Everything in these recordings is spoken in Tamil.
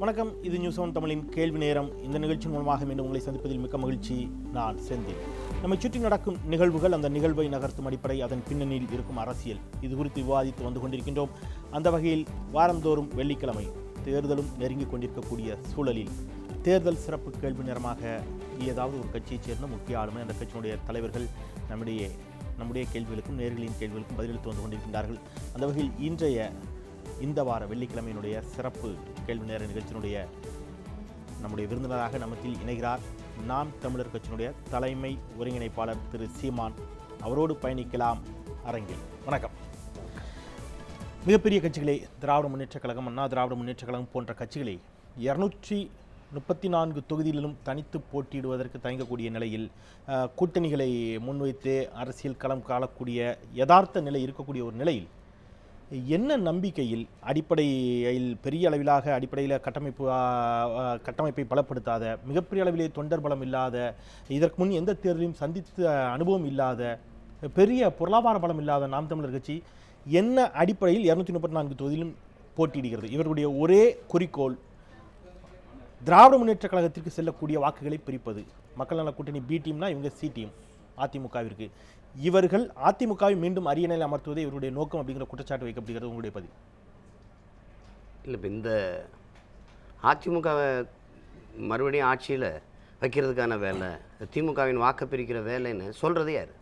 வணக்கம். இது நியூஸ் ஒன் தமிழின் கேள்வி நேரம். இந்த நிகழ்ச்சி மூலமாக மீண்டும் உங்களை சந்திப்பதில் மிக்க மகிழ்ச்சி. நான் செந்தில். நம்மை சுற்றி நடக்கும் நிகழ்வுகள் அந்த நிகழ்வை நகர்த்தும் அடிப்படை அதன் பின்னணியில் இருக்கும் அரசியல். இது குறித்து விவாதித்து வந்து கொண்டிருக்கின்றோம். அந்த வகையில் வாரந்தோறும் வெள்ளிக்கிழமை தேர்தலும் நெருங்கிக் கொண்டிருக்கக்கூடிய சூழலில் தேர்தல் சிறப்பு கேள்வி நேரமாக ஏதாவது ஒரு கட்சியைச் சேர்ந்த முக்கிய ஆளுமை அந்த கட்சியினுடைய தலைவர்கள் நம்முடைய நம்முடைய கேள்விகளுக்கும் நேர்களின் கேள்விகளுக்கும் பதிலளித்து வந்து கொண்டிருக்கின்றார்கள். அந்த வகையில் இன்றைய இந்த வார வெள்ளிக்கிழமையினுடைய சிறப்பு கேள்வி நேர நிகழ்ச்சியினுடைய நம்முடைய விருந்தினராக நமத்தில் இணைகிறார். நாம் தமிழர் கட்சியினுடைய தலைமை ஒருங்கிணைப்பாளர் திரு சீமான் அவரோடு பயணிக்கலாம் அரங்கில். வணக்கம். மிகப்பெரிய கட்சிகளே திராவிட முன்னேற்றக் கழகம் அண்ணா திராவிட முன்னேற்றக் கழகம் போன்ற கட்சிகளை இரநூற்றி முப்பத்தி நான்கு தொகுதிகளிலும் தனித்து போட்டியிடுவதற்கு தயங்கக்கூடிய நிலையில் கூட்டணிகளை முன்வைத்து அரசியல் களம் காணக்கூடிய யதார்த்த நிலை இருக்கக்கூடிய ஒரு நிலையில் என்ன நம்பிக்கையில் அடிப்படையில் பெரிய அளவிலாக அடிப்படையில் கட்டமைப்பு கட்டமைப்பை பலப்படுத்தாத மிகப்பெரிய அளவிலே தொண்டர் பலம் இல்லாத இதற்கு முன் எந்த தேர்தலையும் சந்தித்த அனுபவம் இல்லாத பெரிய பொருளாதார பலம் இல்லாத நாம் தமிழர் கட்சி என்ன அடிப்படையில் இரநூத்தி முப்பத்தி நான்கு தொகுதியிலும் போட்டியிடுகிறது? இவர்களுடைய ஒரே குறிக்கோள் திராவிட முன்னேற்ற கழகத்திற்கு செல்லக்கூடிய வாக்குகளை பிரிப்பது. மக்கள் நல கூட்டணி பி டீம்னா இவங்க சி டீம் அதிமுகவிற்கு. இவர்கள் அதிமுகவை மீண்டும் அரியணையில் அமர்த்துவதே இவருடைய நோக்கம் அப்படிங்கிற குற்றச்சாட்டு வைக்கப்படுகிறது உங்களுடைய பதில் இல்லை இப்போ இந்த அதிமுகவை மறுபடியும் ஆட்சியில் வைக்கிறதுக்கான வேலை திமுகவின் வாக்கு பிரிக்கிற வேலைன்னு சொல்கிறது யார்?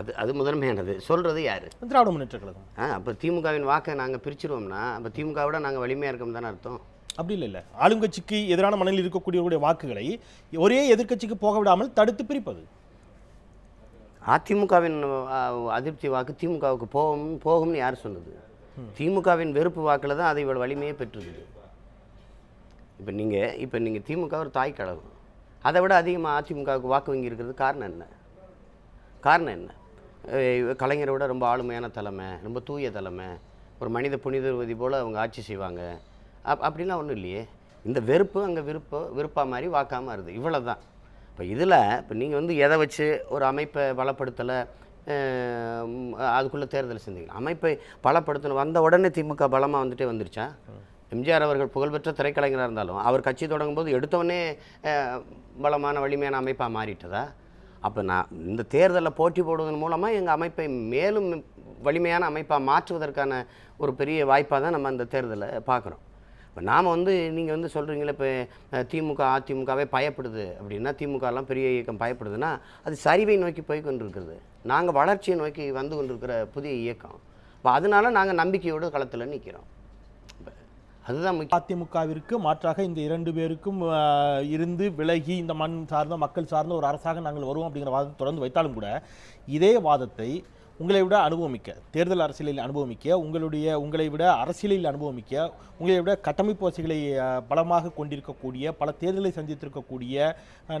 அது அது முதன்மையானது. சொல்கிறது யார்? திராவிட முன்னேற்ற கழகம். ஆ அப்போ திமுகவின் வாக்கை நாங்கள் பிரிச்சிருவோம்னா அப்போ திமுகவோட நாங்கள் வலிமையாக இருக்கோம் தானே அர்த்தம். அப்படி இல்லை இல்லை. ஆளுங்கட்சிக்கு எதிரான மனநிலையில் இருக்கக்கூடியவருடைய வாக்குகளை ஒரே எதிர்க்கட்சிக்கு போக விடாமல் தடுத்து பிரிப்பது. அதிமுகவின் அதிருப்தி வாக்கு திமுகவுக்கு போகும் போகும்னு யார் சொன்னது? திமுகவின் வெறுப்பு வாக்கில் தான் அதை இவ்வளோ வலிமையே பெற்றிருக்குது இப்போ நீங்கள் இப்போ நீங்கள் திமுக ஒரு தாய் கழகம். அதை விட அதிகமாக அதிமுகவுக்கு வாக்கு வங்கி இருக்கிறது காரணம் என்ன? காரணம் என்ன? கலைஞரை விட ரொம்ப ஆளுமையான தலைமை ரொம்ப தூய தலைமை ஒரு மனித புனிதர்வதி போல் அவங்க ஆட்சி செய்வாங்க. அப் அப்படிலாம் ஒன்றும் இல்லையே. இந்த வெறுப்பு அங்கே விருப்பம் விருப்பா மாதிரி வாக்காமல் இருக்குது இவ்வளோ தான் இப்போ இதில் இப்போ நீங்கள் வந்து எதை வச்சு ஒரு அமைப்பை பலப்படுத்தலை அதுக்குள்ளே தேர்தல் செஞ்சீங்க அமைப்பை பலப்படுத்தணும். வந்த உடனே திமுக பலமாக வந்துட்டே வந்துருச்சா? எம்ஜிஆர் அவர்கள் புகழ்பெற்ற திரைக்கலைஞராக இருந்தாலும் அவர் கட்சி தொடங்கும்போது எடுத்தவொடனே பலமான வலிமையான அமைப்பாக மாறிட்டதா? அப்போ நான் இந்த தேர்தலில் போட்டி போடுவதன் மூலமாக எங்கள் அமைப்பை மேலும் வலிமையான அமைப்பாக மாற்றுவதற்கான ஒரு பெரிய வாய்ப்பாக தான் நம்ம அந்த தேர்தலை பார்க்குறோம். இப்போ நாம் வந்து நீங்கள் வந்து சொல்கிறீங்களே இப்போ திமுக அதிமுகவே பயப்படுது அப்படின்னா திமுகலாம் பெரிய இயக்கம் பயப்படுதுன்னா அது சரிவை நோக்கி போய் கொண்டிருக்கிறது. நாங்கள் வளர்ச்சியை நோக்கி வந்து கொண்டிருக்கிற புதிய இயக்கம். இப்போ அதனால நாங்கள் நம்பிக்கையோடு களத்தில் நிற்கிறோம் அதுதான் அதிமுகவிற்கு மாற்றாக இந்த இரண்டு பேருக்கும் இருந்து விலகி இந்த மண் சார்ந்த மக்கள் சார்ந்த ஒரு அரசாக நாங்கள் வருவோம் அப்படிங்கிற வாதத்தை தொடர்ந்து வைத்தாலும் கூட இதே வாதத்தை உங்களை விட அனுபவமிக்க தேர்தல் அரசியலில் அனுபவமிக்க உங்களுடைய உங்களை விட அரசியலில் அனுபவமிக்க உங்களை விட கட்டமைப்பு வசதிகளை பலமாக கொண்டிருக்கக்கூடிய பல தேர்தலை சந்தித்திருக்கக்கூடிய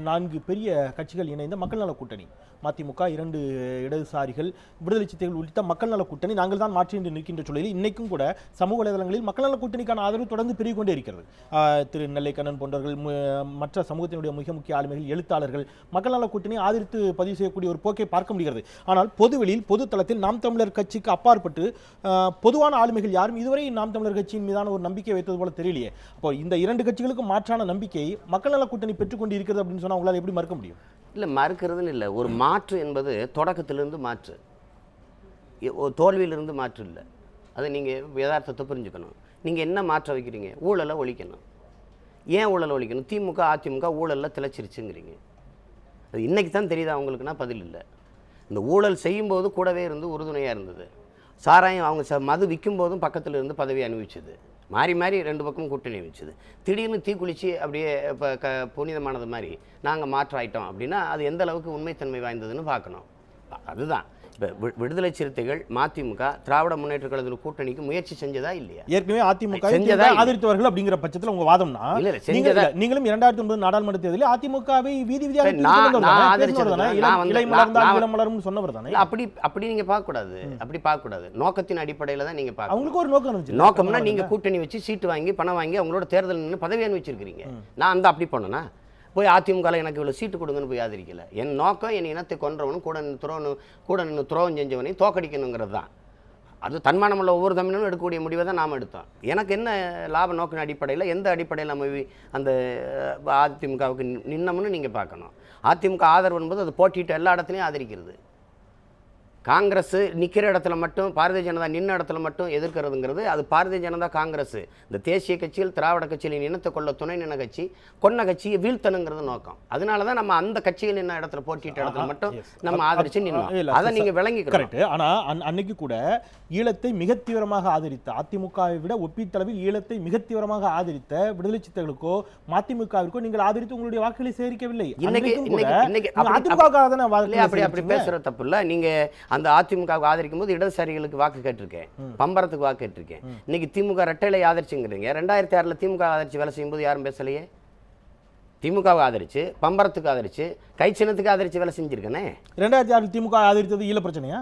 நான்கு பெரிய கட்சிகள் இணைந்த மக்கள் நல கூட்டணி. மதிமுக இரண்டு இடதுசாரிகள் விடுதலை சித்தைகள் உள்ளிட்ட மக்கள் நல கூட்டணி நாங்கள் தான் மாற்றி என்று நிற்கின்ற சூழலில் இன்னைக்கும் கூட சமூக வலைதளங்களில் மக்கள் நல கூட்டணிக்கான ஆதரவு தொடர்ந்து பெருகிக் கொண்டே இருக்கிறது திரு நெல்லை கண்ணன் போன்றவர்கள் மற்ற சமூகத்தினுடைய மிக முக்கிய ஆளுமைகள் எழுத்தாளர்கள் மக்கள் நல கூட்டணி ஆதரித்து பதிவு செய்யக்கூடிய ஒரு போக்கை பார்க்க முடிகிறது. ஆனால் பொதுவெளியில் பொது தளத்தில் நாம் தமிழர் கட்சிக்கு அப்பாற்பட்டு பொதுவான ஆளுமைகள் யாரும் இதுவரை நாம் தமிழர் கட்சியின் மீதான ஒரு நம்பிக்கை வைத்தது போல தெரியலையே. அப்போ இந்த இரண்டு கட்சிகளுக்கும் மாற்றான நம்பிக்கை மக்கள் நல கூட்டணி பெற்றுக்கொண்டு இருக்கிறது அப்படின்னு சொன்னால் உங்களால் எப்படி மறுக்க முடியும்? இல்லை மறுக்கிறதுன்னு இல்லை. ஒரு மாற்று என்பது தொடக்கத்திலிருந்து மாற்று. தோல்வியிலிருந்து மாற்று இல்லை. அதை நீங்கள் யதார்த்தத்தை புரிஞ்சுக்கணும். நீங்கள் என்ன மாற்ற வைக்கிறீங்க? ஊழலை ஒழிக்கணும். ஏன் ஊழலை ஒழிக்கணும்? திமுக அதிமுக ஊழலில் திளைச்சிருச்சுங்கிறீங்க. அது இன்னைக்கு தான் தெரியுதா? அவங்களுக்குன்னா பதில் இல்லை. இந்த ஊழல் செய்யும்போது கூடவே இருந்து உறுதுணையாக இருந்தது. சாராயம் அவங்க ச மது விற்கும்போதும் பக்கத்தில் இருந்து பதவி அனுபவிச்சது மாறி மாறி ரெண்டு பக்கமும் கூட்டணி வச்சுது திடீர்னு தீக்குளிச்சு அப்படியே இப்போ க புனிதமானது மாதிரி நாங்கள் மாற்றாயிட்டோம் அப்படின்னா அது எந்த அளவுக்கு உண்மைத்தன்மை வாய்ந்ததுன்னு பார்க்கணும். அதுதான். இப்போ விடுதலை சிறுத்தைகள் மதிமுக திராவிட முன்னேற்ற கழகத்தில் கூட்டணிக்கு முயற்சி செஞ்சதா இல்லையா? ஏற்கனவே அதிமுக செஞ்சதா. ஆதரித்தவர்கள் அப்படிங்கிற பட்சத்தில் உங்க வாதம்னா இல்ல, நீங்க- செஞ்சதா- நீங்களும் இரண்டாயிரத்தி ஒன்பது நாடாளுமன்ற தேர்தலில் அதிமுகவை வீதி வீதியாக நான்- சொன்னவர் தானே? அப்படி அப்படி நீங்கள் பார்க்கக்கூடாது. அப்படி பார்க்கக்கூடாது. நோக்கத்தின் அடிப்படையில் தான் நீங்கள் பார்க்கணும். அவங்களுக்கு ஒரு நோக்கம் இருந்துச்சு. நோக்கம்னா நீங்க கூட்டணி வச்சு சீட்டு வாங்கி பணம் வாங்கி அவங்களோட தேர்தல் பதவி அனுபவிச்சிருக்கிறீங்க நான் அந்த அப்படி பண்ணனா? போய் அதிமுகவில் எனக்கு இவ்வளோ சீட்டு கொடுங்கன்னு போய் ஆதரிக்கல. என் நோக்கம் என் இனத்தை கொன்றவனும் கூட நின்று துரோணும் கூட நின்று துரோகம் செஞ்சவனையும் தோக்கடிக்கணுங்கிறது தான் அது தன்மானமுள்ள ஒவ்வொரு தமிழனும் எடுக்கக்கூடிய முடிவை தான் நாம் எடுத்தோம். எனக்கு என்ன லாப நோக்கின அடிப்படையில் எந்த அடிப்படையில் நம்ம அந்த அதிமுகவுக்கு நி- நின்னோம்னு நீங்கள் பார்க்கணும். அதிமுக ஆதரவு என்பது அது போட்டிட்டு எல்லா இடத்துலையும் ஆதரிக்கிறது. காங்கிரஸ் நிற்கிற இடத்துல மட்டும் பாரதிய ஜனதா நின்ன இடத்துல மட்டும் எதிர்க்கிறதுங்கிறது அது பாரதிய ஜனதா காங்கிரஸ். இந்த தேசிய கட்சிகள் திராவிட கட்சியில் இனத்தை கொள்ள துணை நின்ன கட்சி கொன்ன கட்சியை வீழ்த்தணுங்கிறது நோக்கம். அதனால தான் நம்ம அந்த கட்சியில் நின்ன இடத்துல போட்டிட்ட இடத்துல மட்டும். நம்ம ஆதரிச்சு நின்னோம். அதை நீங்க விளங்கிக்கணும். கரெக்ட் ஆனா அன்- அன்னைக்கு கூட ஈழத்தை மிக தீவிரமாக ஆதரித்த அதிமுகவை விட ஒப்பீட்டளவில் ஈழத்தை மிக தீவிரமாக ஆதரித்த விடுதலை சித்தர்களுக்கோ மதிமுகவிற்கோ நீங்கள் ஆதரித்து உங்களுடைய வாக்குகளை சேகரிக்கவில்லை. இன்னைக்கு நீங்க அப்படி- அப்படி? பேசுற தப்பு இல்ல. நீங்க அந்த அதிமுக ஆதரிக்கும் போது இடதுசாரிகளுக்கு வாக்கு கேட்டிருக்கேன். பம்பரத்துக்கு வாக்கு கேட்டிருக்கேன். இன்னைக்கு திமுக ரெட்டையிலை ஆதரிச்சுங்கிறீங்க. ரெண்டாயிரத்தி ஆறுல திமுக ஆதரிச்சு வேலை செய்யும்போது யாரும் பேசலையே? திமுகவை ஆதரிச்சு பம்பரத்துக்கு ஆதரிச்சு கை சின்னத்துக்கு ஆதரிச்சு வேலை செஞ்சிருக்கனே? ரெண்டாயிரத்தி ஆறு திமுக ஆதரித்தது ஈழ பிரச்சனையா?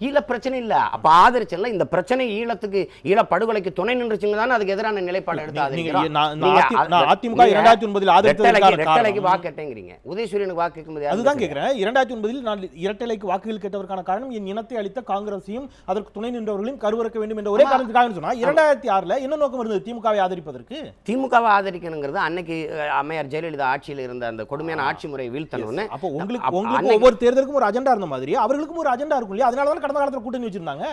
ஈழ பிரச்சனை இல்ல அப்ப ஆதரிச்சல இந்த பிரச்சனை ஈழத்துக்கு ஈழ படுகொலைக்கு துணை நின்றுச்சுங்க தானே அதுக்கு எதிரான நிலைப்பாடு எடுத்து அதிமுக இரண்டாயிரத்தி ஒன்பதில் ஆதரித்ததற்கான ரெட்டலைக்கு ரெட்டலைக்கு காரணம் வாக்கு கேட்டேங்கிறீங்க. உதயசூரியனுக்கு வாக்கு கேட்கும்போது யாரும் அதுதான்? கேட்கிறேன். இரண்டாயிரத்தி ஒன்பதில் நான் இரட்டைலைக்கு வாக்குகள் கேட்டதற்கான காரணம் என் இனத்தை அளித்த காங்கிரஸையும் அதற்கு துணை நின்றவர்களையும் கருவறுக்க வேண்டும் என்ற ஒரே காரணத்துக்காக சொன்னா இரண்டாயிரத்தி ஆறுல என்ன நோக்கம் இருந்தது திமுகவை ஆதரிப்பதற்கு? திமுகவை ஆதரிக்கணுங்கிறது அன்னைக்கு அம்மையார் ஜெயலலிதா ஆட்சியில் இருந்த அந்த கொடுமையான ஆட்சி முறையை வீழ்த்தணும்னு. அப்போ உங்களுக்கு உங்களுக்கு ஒவ்வொரு தேர்தலுக்கும் ஒரு அஜெண்டா இருந்த மாதிரி அவர்களுக்கும் ஒரு அஜெண்டா இருக்கும் இல்லையா? அதனால தான் கடந்த காலத்துல கூட்டணி வச்சிருந்தாங்க?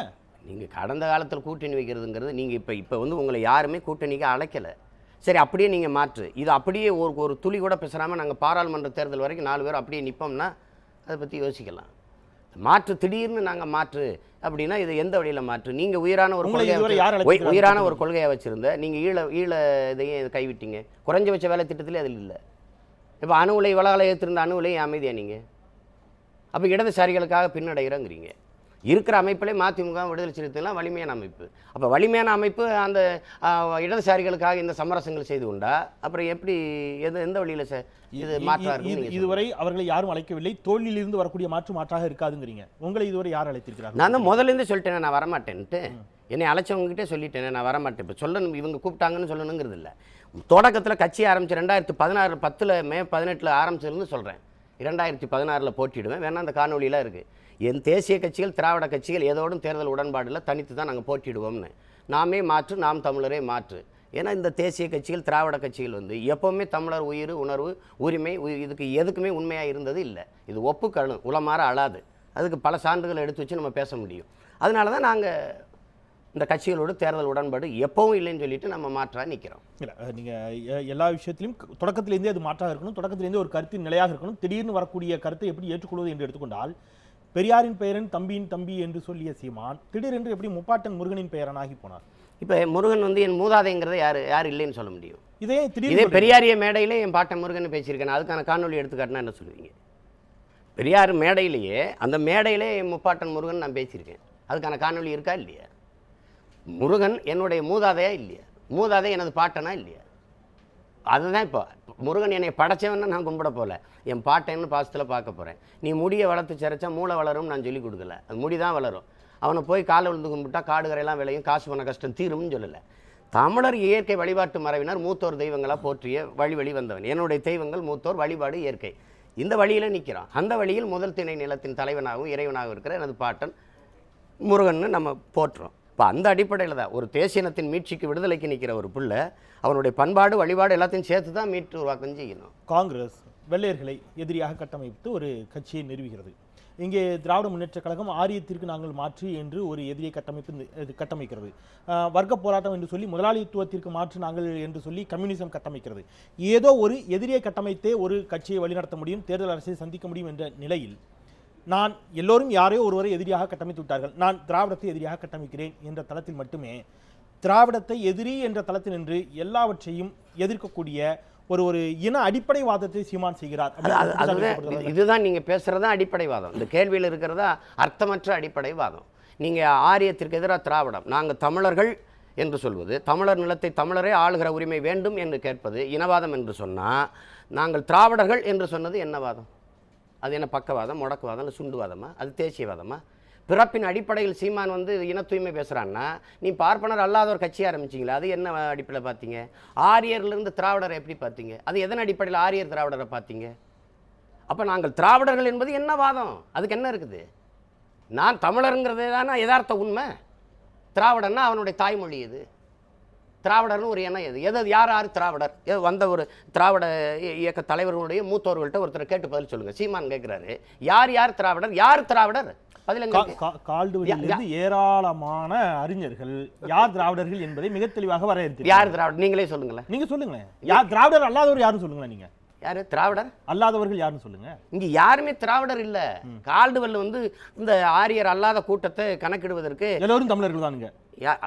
நீங்க கடந்த காலத்தில் கூட்டணி வைக்கிறதுங்கிறது நீங்க இப்ப இப்ப வந்து உங்களை யாருமே கூட்டணிக்கு அழைக்கல. சரி அப்படியே நீங்க மாற்று. இது அப்படியே ஒரு ஒரு துளி கூட பேசாம நாங்க பாராளுமன்ற தேர்தல் வரைக்கும் நாலு பேர் அப்படியே நிப்போம்னா அதை பத்தி யோசிக்கலாம். மாற்று திடீர்னு நாங்க மாற்று அப்படின்னா இது எந்த வழியில மாற்று? நீங்க உயிரான ஒரு கொள்கையை உயிரான? ஒரு கொள்கையை வச்சிருந்த நீங்க ஈழ ஈழ இதையும் இதை கைவிட்டீங்க. குறைஞ்சபட்ச வேலை திட்டத்திலே அதில் இல்லை. இப்போ அணு உலை வளகலையத்திருந்த அணு உலை அமைதியா நீங்க? அப்போ இடதுசாரிகளுக்காக பின்னடைகிறோங்கிறீங்க. இருக்கிற அமைப்பிலே மதிமுக விடுதலை சிறுத்தைலாம் வலிமையான அமைப்பு. அப்போ வலிமையான அமைப்பு அந்த இடதுசாரிகளுக்காக இந்த சமரசங்கள் செய்து கொண்டா அப்புறம் எப்படி எது எந்த வழியில் சார் இது இ- மாற்றா இ- இருக்கும் இது- இதுவரை அவர்களை யாரும் அழைக்கவில்லை. தோல்வியிலிருந்து வரக்கூடிய மாற்று மாற்றாக இருக்காதுங்கிறீங்க. உங்களை இதுவரை யார் அழைத்திருக்கிறார்கள்? நான் தான் முதல்லேருந்து சொல்லிட்டேனே நான் வரமாட்டேன்ட்டு. என்னை அழைச்சவங்ககிட்டே சொல்லிட்டேனே நான் வரமாட்டேன். இப்போ சொல்லணும் இவங்க கூப்பிட்டாங்கன்னு சொல்லணுங்கிறது இல்லை. தொடக்கத்தில் கட்சி ஆரம்பிச்சு ரெண்டாயிரத்தி பதினாறு பத்தில் மே பதினெட்டில் ஆரம்பிச்சதுலேருந்து சொல்கிறேன் இரண்டாயிரத்தி பதினாறில் போட்டியிடுவேன். வேணா அந்த காணொலியெலாம் இருக்குது என் தேசிய கட்சிகள் திராவிட கட்சிகள் ஏதோடும் தேர்தல் உடன்பாடில் தனித்து தான் நாங்கள் போட்டிடுவோம்னு நாமே மாற்று நாம் தமிழரே மாற்று. ஏன்னா இந்த தேசிய கட்சிகள் திராவிட கட்சிகள் வந்து எப்போவுமே தமிழர் உயிர் உணர்வு உரிமை உ- இதுக்கு எதுக்குமே உண்மையாக இருந்தது இல்லை. இது ஒப்புக்கழு உளமாற அழாது. அதுக்கு பல சான்றுகளை எடுத்து வச்சு நம்ம பேச முடியும். அதனால தான் நாங்கள் இந்த கட்சிகளோட தேர்தல் உடன்பாடு எப்பவும் இல்லைன்னு சொல்லிட்டு நம்ம மாற்றா நிற்கிறோம் இல்லை நீங்கள் எல்லா விஷயத்திலும் தொடக்கத்திலேருந்தே அது மாற்றாக இருக்கணும். தொடக்கத்திலேருந்தே ஒரு கருத்து நிலையாக இருக்கணும். திடீர்னு வரக்கூடிய கருத்தை எப்படி ஏற்றுக்கொள்வது என்று எடுத்துக்கொண்டால் பெரியாரின் பெயரன் தம்பியின் தம்பி என்று சொல்லிய சீமான் திடீரென்று எப்படி முப்பாட்டன் முருகனின் பெயரனாகி போனார்? இப்போ முருகன் வந்து என் மூதாதைங்கிறத யார் யார் இல்லைன்னு சொல்ல முடியும்? இதே இதே திடீர்னு பெரியாரிய மேடையிலே என் பாட்டன் முருகன் பேசியிருக்கேன் அதுக்கான காணொலி எடுத்துக்காட்டினா என்ன சொல்லுவீங்க? பெரியார் மேடையிலேயே அந்த மேடையிலே என் முப்பாட்டன் முருகன் நான் பேசியிருக்கேன். அதுக்கான காணொலி இருக்கா இல்லையா? முருகன் என்னுடைய மூதாதையா இல்லையா? மூதாதை எனது பாட்டனா இல்லையா? அதுதான் இப்போ. முருகன் என்னை படைச்சவன்னு நான் கும்பிட போல. என் பாட்டைன்னு பாசத்தில் பார்க்க போகிறேன் நீ முடியை வளர்த்து சிறைச்சா மூளை வளரும் நான் சொல்லி கொடுக்கல. அது முடி தான் வளரும். அவனை போய் காலை விழுந்து கும்பிட்டா காடுகரையெல்லாம் விளையும் காசு பண்ண கஷ்டம் தீரும்னு சொல்லலை. தமிழர் இயற்கை வழிபாட்டு மரபினர் மூத்தோர் தெய்வங்களாக போற்றிய வழி வழி வந்தவன். என்னுடைய தெய்வங்கள் மூத்தோர் வழிபாடு இயற்கை. இந்த வழியில் நிற்கிறான் அந்த வழியில் முதல் திணை நிலத்தின் தலைவனாகவும் இறைவனாகவும் இருக்கிற எனது பாட்டன் முருகன்னு நம்ம போற்றுறோம் இப்போ அந்த அடிப்படையில் தான். ஒரு தேசியனத்தின் மீட்சிக்கு விடுதலைக்கு நிற்கிற ஒரு பிள்ளை அவனுடைய பண்பாடு வழிபாடு எல்லாத்தையும் சேர்த்து தான் மீட்டு உருவாக்கம் செய்யணும். காங்கிரஸ் வெள்ளையர்களை எதிரியாக கட்டமைத்து ஒரு கட்சியை நிறுவுகிறது. இங்கே திராவிட முன்னேற்றக் கழகம் ஆரியத்திற்கு நாங்கள் மாற்று என்று ஒரு எதிரியை கட்டமைப்பு இது கட்டமைக்கிறது. வர்க்க போராட்டம் என்று சொல்லி முதலாளித்துவத்திற்கு மாற்று நாங்கள் என்று சொல்லி கம்யூனிசம் கட்டமைக்கிறது. ஏதோ ஒரு எதிரியை கட்டமைத்தே ஒரு கட்சியை வழிநடத்த முடியும் தேர்தல் அரசை சந்திக்க முடியும் என்ற நிலையில் நான் எல்லோரும் யாரையோ ஒருவரை எதிரியாக கட்டமைத்து விட்டார்கள். நான் திராவிடத்தை எதிரியாக கட்டமைக்கிறேன் என்ற தளத்தில் மட்டுமே திராவிடத்தை எதிரி என்ற தளத்தில் நின்று எல்லாவற்றையும் எதிர்க்கக்கூடிய ஒரு ஒரு இன அடிப்படைவாதத்தை சீமான் செய்கிறார். இதுதான் நீங்கள் பேசுகிறதா அடிப்படைவாதம் இந்த கேள்வியில் இருக்கிறதா அர்த்தமற்ற அடிப்படைவாதம் நீங்கள் ஆரியத்திற்கு எதிராக திராவிடம். நாங்கள் தமிழர்கள் என்று சொல்வது தமிழர் நிலத்தை தமிழரே ஆளுகிற உரிமை வேண்டும் என்று கேட்பது இனவாதம் என்று சொன்னால் நாங்கள் திராவிடர்கள் என்று சொன்னது என்ன வாதம்? அது என்ன பக்கவாதம் முடக்குவாதம் இல்லை சுண்டுவாதமா? அது தேசியவாதமா? பிறப்பின் அடிப்படையில் சீமான் வந்து இன தூய்மை பேசுகிறான்னா நீ பார்ப்பனர் அல்லாத ஒரு கட்சி ஆரம்பிச்சிங்களா? அது என்ன அடிப்படையில் பார்த்தீங்க ஆரியர்லேருந்து திராவிடரை எப்படி பார்த்தீங்க அது எதன் அடிப்படையில் ஆரியர் திராவிடரை பார்த்தீங்க அப்போ நாங்கள் திராவிடர்கள் என்பது என்ன வாதம்? அதுக்கு என்ன இருக்குது? நான் தமிழருங்கிறதே தானே யதார்த்த உண்மை? திராவிடன்னா அவனுடைய தாய்மொழி இது. திராவிடர்னு ஒரு எண்ணம் எது? எது யார் யார் திராவிடர்? வந்த ஒரு திராவிட இயக்க தலைவர்களுடைய மூத்தோர்கள்ட்ட ஒருத்தர் கேட்டு பதில் சொல்லுங்க. சீமான் கேட்குறாரு யார் யார் திராவிடர்? யார் திராவிடர்? கால்டுவெளியிலிருந்து ஏராளமான அறிஞர்கள் யார் திராவிடர்கள் என்பதை மிக தெளிவாக வரையறுத்து யார் திராவிடர்? நீங்களே சொல்லுங்களேன். நீங்க சொல்லுங்களேன். யார் திராவிடர் அல்லாதவர் யாரும் சொல்லுங்களேன் நீங்க. யாரு? திராவிடர்? அல்லாதவர்கள் யாருன்னு சொல்லுங்க. இங்க யாருமே திராவிடர் இல்ல. கால்டுவெல் வந்து இந்த ஆரியர் அல்லாத கூட்டத்தை கணக்கிடுவதற்கு எல்லோரும் தமிழர்கள் தானுங்க. யா-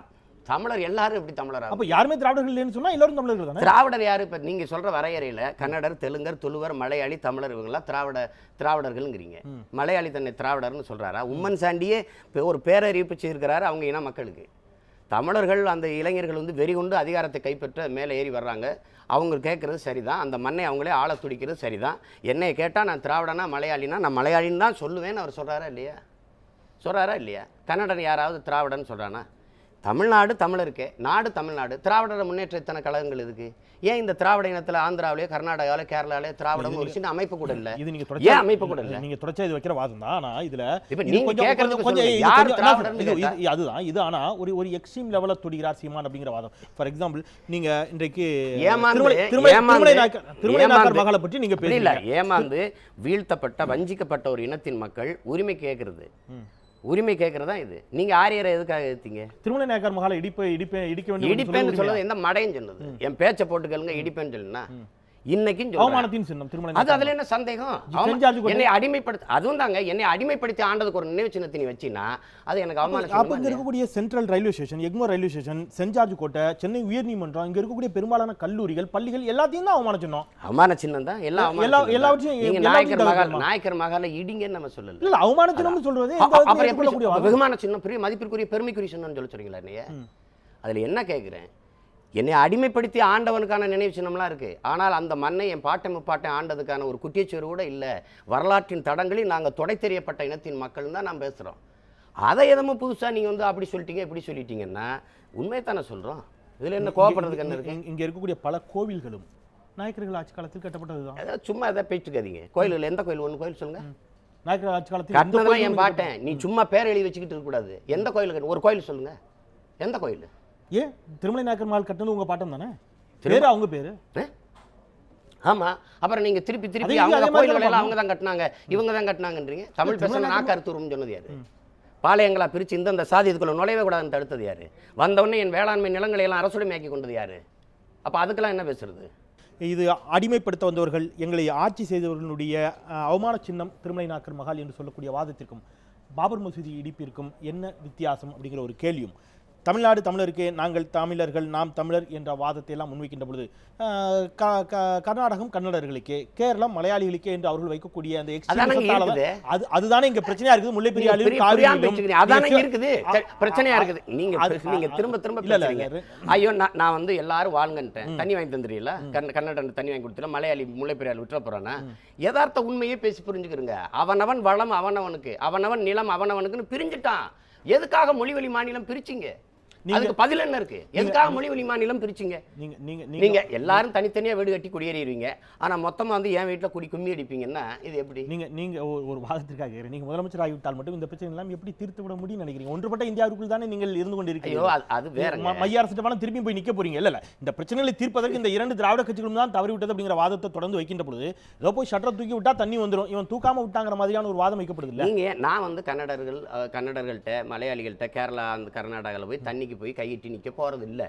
தமிழர் எல்லாரும் எப்படி தமிழரா அப்ப யாருமே திராவிடர்கள் இல்லைன்னு சொன்னா எல்லோரும் தமிழர்கள் தானே? திராவிடர் யாரு? இப்ப நீங்க சொல்ற வரையறையில கன்னடர் தெலுங்கர் துளுவர் மலையாளி தமிழர் இவங்கெல்லாம் திராவிட திராவிடர்கள்ங்கிறீங்க. மலையாளி தன்னை திராவிடர்னு சொல்றாரா? உம்மன் சாண்டியே ஒரு பேரறிவிப்பு செய்திருக்கிறாரு அவங்க இன மக்களுக்கு. தமிழர்கள் அந்த இளைஞர்கள் வந்து வெறி கொண்டு அதிகாரத்தை கைப்பற்ற மேலே ஏறி வர்றாங்க. அவங்க கேட்குறது சரிதான். அந்த மண்ணை அவங்களே ஆள துடிக்கிறது சரிதான். என்னைய கேட்டால் நான் திராவிடனா மலையாளினா நான் மலையாளின்னு தான் சொல்லுவேன்னு அவர் சொல்றாரா இல்லையா? சொல்றாரா இல்லையா? கன்னடன் யாராவது திராவிடன்னு சொல்றானா? தமிழ்நாடு தமிழருக்கு நாடு தமிழ்நாடு. திராவிடர் முன்னேற்ற இத்தனை கழகங்கள் இருக்கு ஏன் இந்த திராவிட இனத்துல ஆந்திராவிலேயோ கர்நாடகாவிலே கேரளாவிலே திராவிடம் ஒரு சின்ன அமைப்பு கூட இல்ல. இது நீங்க ஏன் அமைப்பு கூட இல்ல? நீங்க தொடர்ச்சியா இது வைக்கிற வாதம் தான். ஆனா இதுல இப்ப நீங்க கொஞ்சம் அதுதான் இது ஆனா ஒரு ஒரு எக்ஸ்ட்ரீம் லெவல்ல துடிக்கிறார் சீமான் அப்படிங்கிற வாதம். ஃபார் எக்ஸாம்பிள் நீங்க இன்றைக்கு ஏமாந்து திருமலை திருமலை ஏமாந்து திருமலை நாயக்கர் திருமலை நாயக்கர் ஏமாந்து- மகளை பற்றி நீங்க அப்படி இல்ல பேசுறீங்க. ஏமாந்து வீழ்த்தப்பட்ட வஞ்சிக்கப்பட்ட ஒரு இனத்தின் மக்கள் உரிமை கேட்கறது உரிமை கேட்கறதா இது? நீங்க ஆரியரை எதுக்காக எடுத்தீங்க திருமலை நாயக்கர் மகளை இடிப்ப இடிப்ப இடிக்க என்று இடிப்பேன்னு சொல்றது எந்த மடைன்னு சொன்னது என் பேச்சை போட்டு கேளுங்க இடிப்பேன்னு சொல்லுனா இன்னைக்கும். அவமானத்தின் சின்னம் திருமலை அது அதுல என்ன சந்தேகம் என்னை அடிமைப்படுத்த அதுவும் தாங்க என்னை அடிமைப்படுத்தி ஆண்டதுக்கு ஒரு நினைவு சின்னத்தை நீ வச்சினா அது எனக்கு அவமான அப்ப இங்க? இருக்கக்கூடிய central railway station Egmore railway station saint George கோட்டை சென்னை உயர்நீதிமன்றம் இங்க இருக்கக்கூடிய பெரும்பாலான கல்லூரிகள் பள்ளிகள் எல்லாத்தையும் தான் அவமானம் சொன்னோம் அவமான சின்னம் தான் அவமான எல்லா-. எல்லாவற்றையும் நாயக்கர் மகால்? நாயக்கர் மகால இடிங்கன்னு நம்ம சொல்லல இல்ல அவமான சின்னம்னு சொல்றது அப்புறம் எப்படி. வெகுமான சின்னம் பெரிய மதிப்பிற்குரிய பெருமைக்குரிய சின்னம்னு சொல்லி சொல்றீங்களா நீங்க அதுல என்ன கேட்குறேன் என்னை அடிமைப்படுத்தி ஆண்டவனுக்கான நினைவு சின்னம்லாம் இருக்கு. ஆனால் அந்த மண்ணை என் பாட்டன் முப்பாட்டன் ஆண்டதுக்கான ஒரு குட்டியச்சுவர் கூட இல்லை. வரலாற்றின் தடங்களில் நாங்கள் தொடை தெரியப்பட்ட இனத்தின் மக்கள் தான் நான் பேசுகிறோம் அதை எதமோ புதுசா நீங்க வந்து அப்படி சொல்லிட்டீங்க இப்படி சொல்லிட்டீங்கன்னா உண்மையை தானே சொல்கிறோம் இதில் என்ன கோவப்படுறதுக்கு என்ன இருக்கு? இங்க- இருக்கக்கூடிய பல கோவில்களும் நாயக்கர்கள் ஆட்சி காலத்தில் கட்டப்பட்டதுதான். அதாவது சும்மா எதாவது பேச்சுக்காதீங்க. கோயில்கள் எந்த கோயில்? ஒன்று கோயில் சொல்லுங்க. நாயக்கர்கள் ஆட்சி காலத்தில் கட்டினதெல்லாம் என் பாட்டேன் நீ சும்மா பேர் எழுதி வச்சுக்கிட்டு இருக்கக்கூடாது எந்த கோயிலுக்கு ஒரு கோயில் சொல்லுங்க. எந்த கோயில்? ஏன் திருமலை நாயக்கர் மகள் கட்டினது உங்க பாட்டம் தானே பேரு அவங்க பேரு? ஆமா. அப்புறம் நீங்க திருப்பி திருப்பி அவங்க அதே மாதிரி கோயில்கள் தானே எல்லாம் அவங்க தான் கட்டினாங்க. இவங்க தான் கட்டினாங்கன்றீங்க. தமிழ் பேச தமிழ்நாட்டுல- நாக்கு அறுத்துரும்னு சொன்னது யாரு? பாளையங்களா பிரிச்சு இந்தந்த சாதி இதுக்குள்ள நுழையவே கூடாதுன்னு தடுத்தது யாரு? வந்தவொடனே என் வேளாண்மை நிலங்களை எல்லாம் அரசுடைமையாக்கி கொண்டது யாரு? அப்ப அதுக்கெல்லாம் என்ன பேசுறது? இது அடிமைப்படுத்த வந்தவர்கள் எங்களை ஆட்சி செய்தவர்களுடைய அவமான சின்னம் திருமலை நாயக்கர் மகால் என்று சொல்லக்கூடிய வாதத்திற்கும் பாபர் மசூதி இடிப்பிற்கும் என்ன வித்தியாசம் அப்படிங்கிற ஒரு கேள்வியும். தமிழ்நாடு தமிழருக்கே நாங்கள் தமிழர்கள் நாம் தமிழர் என்ற வாதத்தை எல்லாம் முன்வைக்கின்ற பொழுது கர்நாடகம் கன்னடர்களுக்கே கேரளம் மலையாளிகளுக்கே என்று அவர்கள் வைக்கக்கூடிய அந்த. அது அதுதானே இங்க பிரச்சனையா இருக்குது. முல்லை நீங்க பெரியாரிலும் பெரிய- புரியாம காவிரியிலும் வச்சுக்கிறீங்க. அதானே இருக்குது. பிரச்சனையா இருக்குது. நீங்க நீங்க திரும்ப திரும்ப இல்ல. ஐயோ நான் நான் வந்து எல்லாரும் வாழ்ங்கன்ட்டேன். தண்ணி வாங்கி தந்துறீங்களா கண்ண கன்னடம் தண்ணி வாங்கி கொடுத்துல மலையாளி முல்லை பெரியார் விட்டுற போறானா யதார்த்த உண்மையே பேசி புரிஞ்சுக்கிறங்க. அவனவன் வளம் அவனவனுக்கு அவனவன் நிலம் அவனவனுக்குன்னு பிரிஞ்சுட்டான். எதுக்காக மொழிவழி மாநிலம் பிரிச்சிங்க? அதுக்கு பதில் என்ன இருக்கு? எதுக்காக மொழிவழி மாநிலம் பிரிச்சிங்க? நீங்க எல்லாரும் தனித்தனியா வீடு கட்டி குடியேறிடுவீங்க. ஆனா மொத்தமா வந்து என் வீட்டுல குடி கும்மி அடிப்பீங்கன்னா இது எப்படி? நீங்க நீங்க ஒரு வாதத்திற்காக. நீங்க முதலமைச்சர் ஆகிவிட்டால் மட்டும் இந்த பிரச்சனை எல்லாம் எப்படி தீர்த்து விட முடியும்னு நினைக்கிறீங்க? ஒன்றுபட்ட இந்தியாவுக்குள் தானே நீங்கள் இருந்து கொண்டு ஐயோ இருக்கிறீங்க அது ம- மைய அரசு திரும்பி போய் நிக்க போறீங்க. இல்ல இல்ல. இந்த பிரச்சனைகளை தீர்ப்பதற்கு இந்த இரண்டு திராவிட கட்சிகளும் தான் தவறி விட்டது அப்படிங்கிற வாதத்தை தொடர்ந்து வைக்கின்ற பொழுது ஏதோ போய் ஷட்டரை தூக்கி விட்டா தண்ணி வந்துரும். இவன் தூக்காம விட்டாங்கிற மாதிரியான ஒரு வாதம் வைக்கப்படுது இல்ல? நீங்க நான் வந்து கன்னடர்கள் கன்னடர்கள்ட்ட மலையாளிகள்ட்ட கேரளா அந்த கர்நாடகாவில் போய் தண்ணிக்கு போய் கையிட்டு நிக்க போறது இல்ல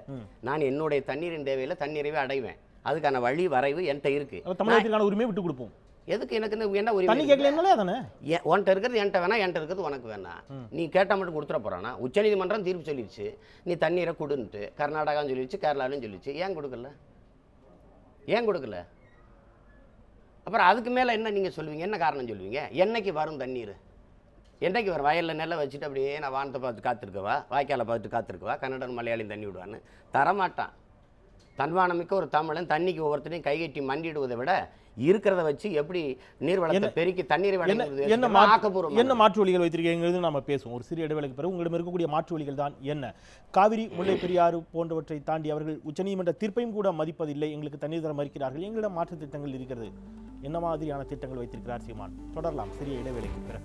நான் என்னுடைய தண்ணீரின் தேவையில தண்ணீரவே அடைவேன். அதுக்கான வழி வரைவு என்கிட்ட இருக்கு. தமிழகத்திற்கான உரிமையை விட்டு கொடுப்போம். எதுக்கு எனக்கு என்ன உரிமை தண்ணி அதானே? ஏன் உன்கிட்ட இருக்கிறது என்கிட்ட வேணா என்கிட்ட இருக்கிறது உனக்கு வேணாம். நீ கேட்டால் மட்டும் கொடுத்துட போறானா? உச்சநீதிமன்றம் தீர்ப்பு சொல்லிடுச்சு நீ தண்ணீரை கொடுன்ட்டு கர்நாடகான்னு சொல்லிடுச்சு கேரளாலும் சொல்லிடுச்சு ஏன் கொடுக்கல? ஏன் கொடுக்கல? அப்புறம் அதுக்கு மேலே என்ன நீங்கள் சொல்லுவீங்க? என்ன காரணம் சொல்லுவீங்க? என்னைக்கு வரும் தண்ணீர்? என்னைக்கு வரும் வயலில் நெல்லை வச்சுட்டு அப்படியே நான் வானத்தை பார்த்து காத்திருக்கவா? வாய்க்காலை பார்த்துட்டு காத்திருக்கவா? கன்னடம் மலையாளியும் தண்ணி விடுவான்னு. தரமாட்டான். தன்மானமிக்க ஒரு தமிழன். தண்ணிக்கு ஒவ்வொருத்தரையும் கைகட்டி மண்டிடுவதை விட இருக்கிறத வச்சு எப்படி நீர்வளத்தை என்ன- பெருக்கி தண்ணீரை என்ன வழங்குவது என்ன ஆக்கப்பூர்வமானது. என்ன மாற்று வழிகள் வைத்திருக்கீங்கிறது நாம பேசுவோம். ஒரு சிறிய இடைவேளைக்கு பிறகு உங்களிடம் இருக்கக்கூடிய மாற்று வழிகள் தான் என்ன? காவிரி முல்லை பெரியாறு போன்றவற்றை தாண்டி அவர்கள் உச்சநீதிமன்ற தீர்ப்பையும் கூட மதிப்பதில்லை. எங்களுக்கு தண்ணீர் தர மறுக்கிறார்கள். எங்களிடம் மாற்று திட்டங்கள் இருக்கிறது. என்ன மாதிரியான திட்டங்கள் வைத்திருக்கிறார் சீமான்? தொடரலாம். சிறிய இடைவேளைக்கு பிறகு.